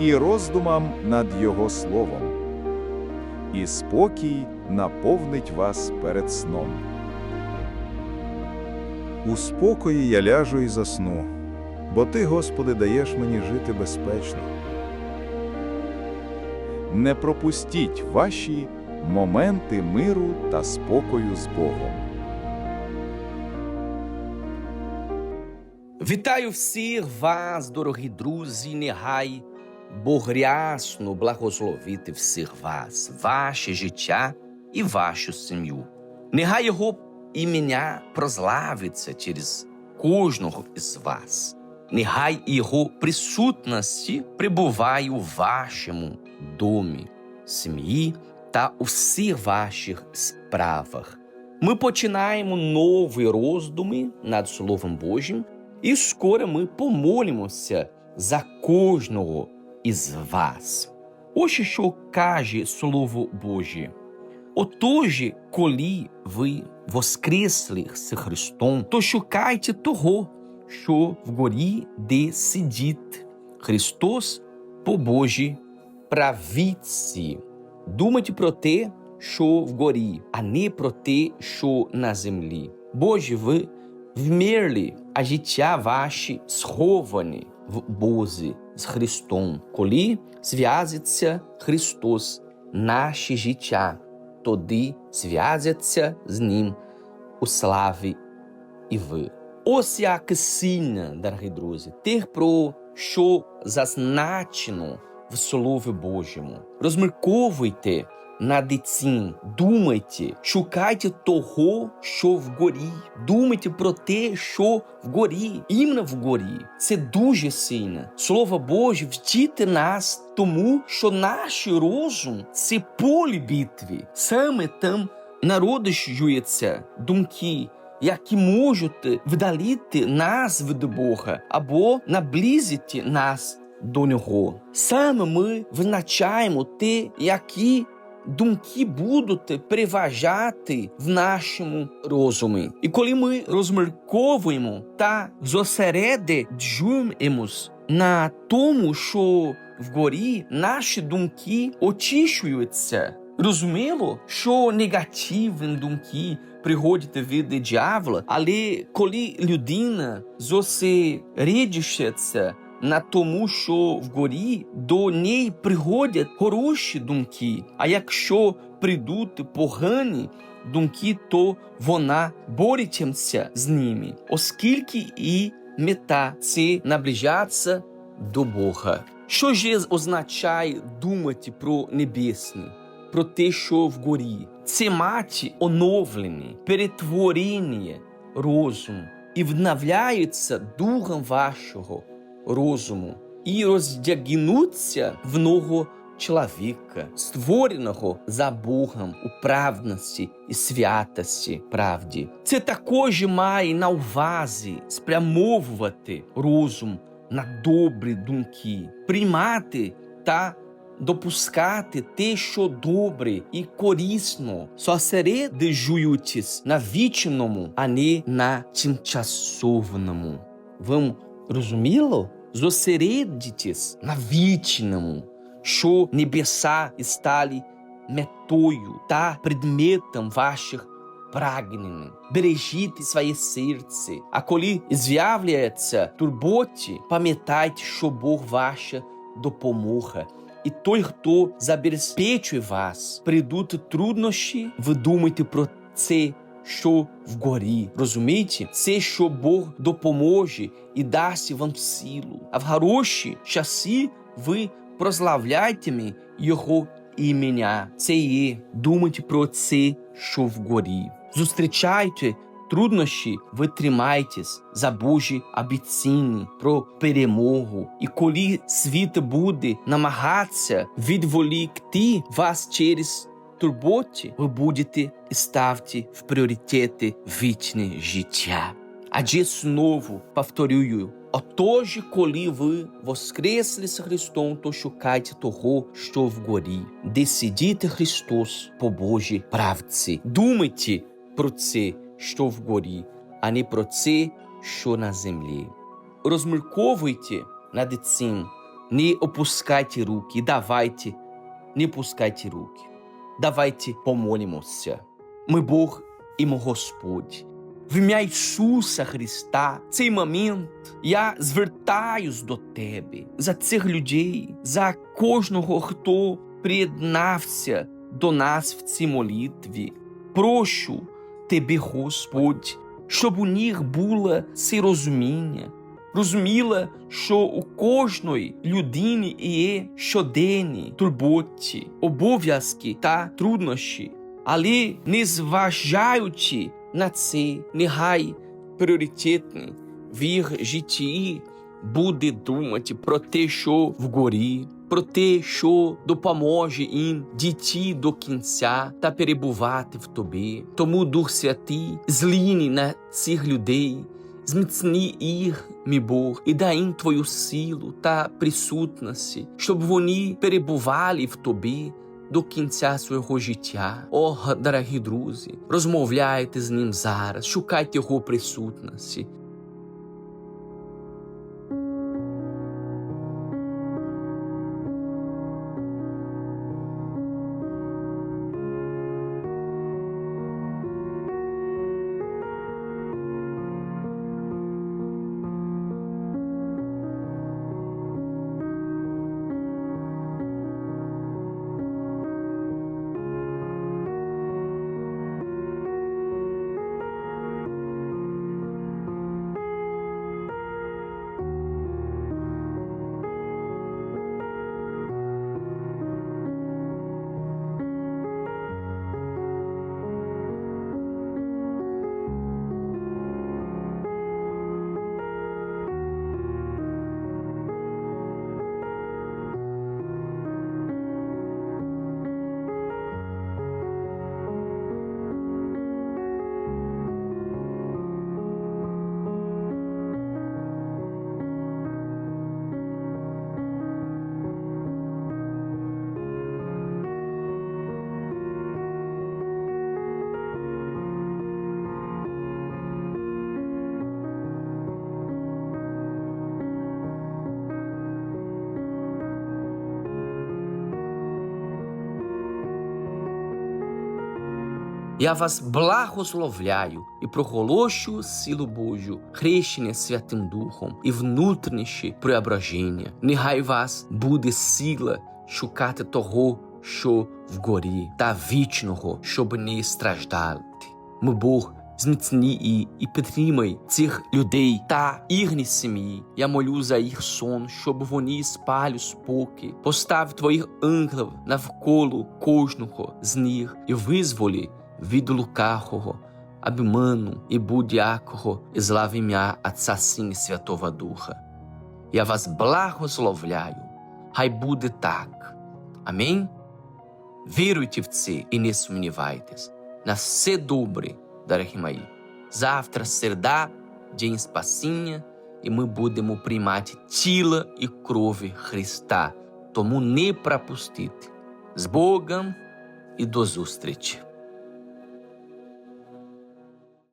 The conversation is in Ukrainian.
і роздумам над Його словом. І спокій наповнить вас перед сном. У спокої я ляжу і засну, бо Ти, Господи, даєш мені жити безпечно. Не пропустіть ваші моменти миру та спокою з Богом. Вітаю всіх вас, дорогі друзі. Нехай Бог рясно благословити всіх вас, ваше життя і вашу сім'ю. Нехай Його ім'я прославиться через кожного із вас. Нехай Його присутності прибуває у вашому домі, сім'ї та у всіх ваших справах. Ми починаємо нові роздуми над Словом Божим. І скоро ми помолимося за кожного із вас. Ось що каже Слово Боже. Отож, коли ви воскресли з Христом, то шукайте того, що вгорі, де сидить Христос по Божій правиці. Думайте про те, що вгорі, а не про те, що на землі. Боже, ви вмерли, а життя ваші сховані в Бозі з Христом. Коли зв'язиться Христос, наше життя, тоді зв'язаться з Ним у славі і ви. Ось як сильно, дорогі друзі, тих, про що зазначено в Слові Божому. Розмірковуйте над цим, думайте, шукайте того, що вгорі. Думайте про те, що вгорі, іменно вгорі. Це дуже сильно. Слово Боже вчити нас тому, що наш розум це поле битви. Саме там народжуються думки, які можуть вдалити нас від Бога або наблизити нас до Нього. Саме ми визначаємо те, які думки будуть переважати в нашому розумі. І коли ми розмірковуємо та зосередджуємось на тому, що вгорі наші думки очищуються. Розуміло, що негативні думки приходять від диявола, але коли людина зосереджується на тому, що вгорі до неї приходять хороші думки. А якщо прийдуть погані думки, то вона бореться з ними, оскільки і мета це наближатися до Бога. Що ж означає думати про небесне, про те, що вгорі? Це мати оновлення, перетворення розуму і вновляється духом вашого розуму і роздягнуться в ногу чоловіка, створеного за Богом у правдності і святості правді. Це також має на увазі спрямовувати розум на добрі думки, приймати та допускати те, що добре і корисно, зосереджуючись на вічному, а не на тимчасовному. Вам Розуміло? Зосередитесь на вічному, що небеса стали метою та предметом ваших прагнень. Бережіть своє серце, а коли з'являється турботі, пам'ятайте, що Бог ваша допомога. І той, хто забезпечує вас, що вгорі. Розумієте? Це що Бог допоможе і дасть вам силу. А в хороші часи ви прославляйте Його ім'я. Це є. Думайте про це, що вгорі. Зустрічайте труднощі, ви тримайтесь за Божі обіцяння про перемогу. І коли світ буде намагатися відволікти вас через турботі, ви будете ставити в пріоритети вічне життя. Адже знову повторюю, отож, коли ви воскресли з Христом, то шукайте того, що вгорі, де сидіти Христос по Божій правці. Думайте про це, що вгорі, а не про це, що на землі. Розмірковуйте над цим, не опускайте руки, давайте, не пускайте руки. Давайте помолимося. Ми Бог і ми Господь. В ім'я Ісуса Христа, цей момент я звертаюсь до Тебе за цих людей, за кожного, хто приєднався до нас в цій молитві. Прошу Тебе, Господь, щоб у них було це розуміння, розуміла, що у кожної людини є щоденні турботі, обов'язки та труднощі, але не зважаючи на це, нехай пріоритетний в їх житті буде думати про те, що вгорі, про те, що допоможе їм дійти до кінця та перебувати в тобі. Тому Дух Святий зліни на цих людей, зміцни їх, мій Бог, і дай їм твою силу та присутності, щоб вони перебували в тобі до кінця свого життя. О, дорогі друзі, розмовляйте з ним зараз, шукайте його присутності. Я вас благословляю і проголошую силу Божу, хрещення Святим Духом і внутрішнє преображення. Нехай вас буде сила шукати того, що вгорі, та вічного, щоб не страждати. Ми Бог зміцні і, і підтримай цих людей та їхні сім'ї. Я молю за їх сон, щоб вони спали спокій. Постав твоїх ангелів навколо кожного з них і визволі від лукахого, обману і будь-якого і зла в ім'я Отця Сина і Святого Духа. Я вас благословляю, хай буде так. Амінь. Віруйте в це і не сумнівайтесь. На все добре, дорогі мої. Завтра середа, день спасіння, і ми будемо приймати тіло і крові Христа. Тому не пропустите. З Богом і до зустрічі!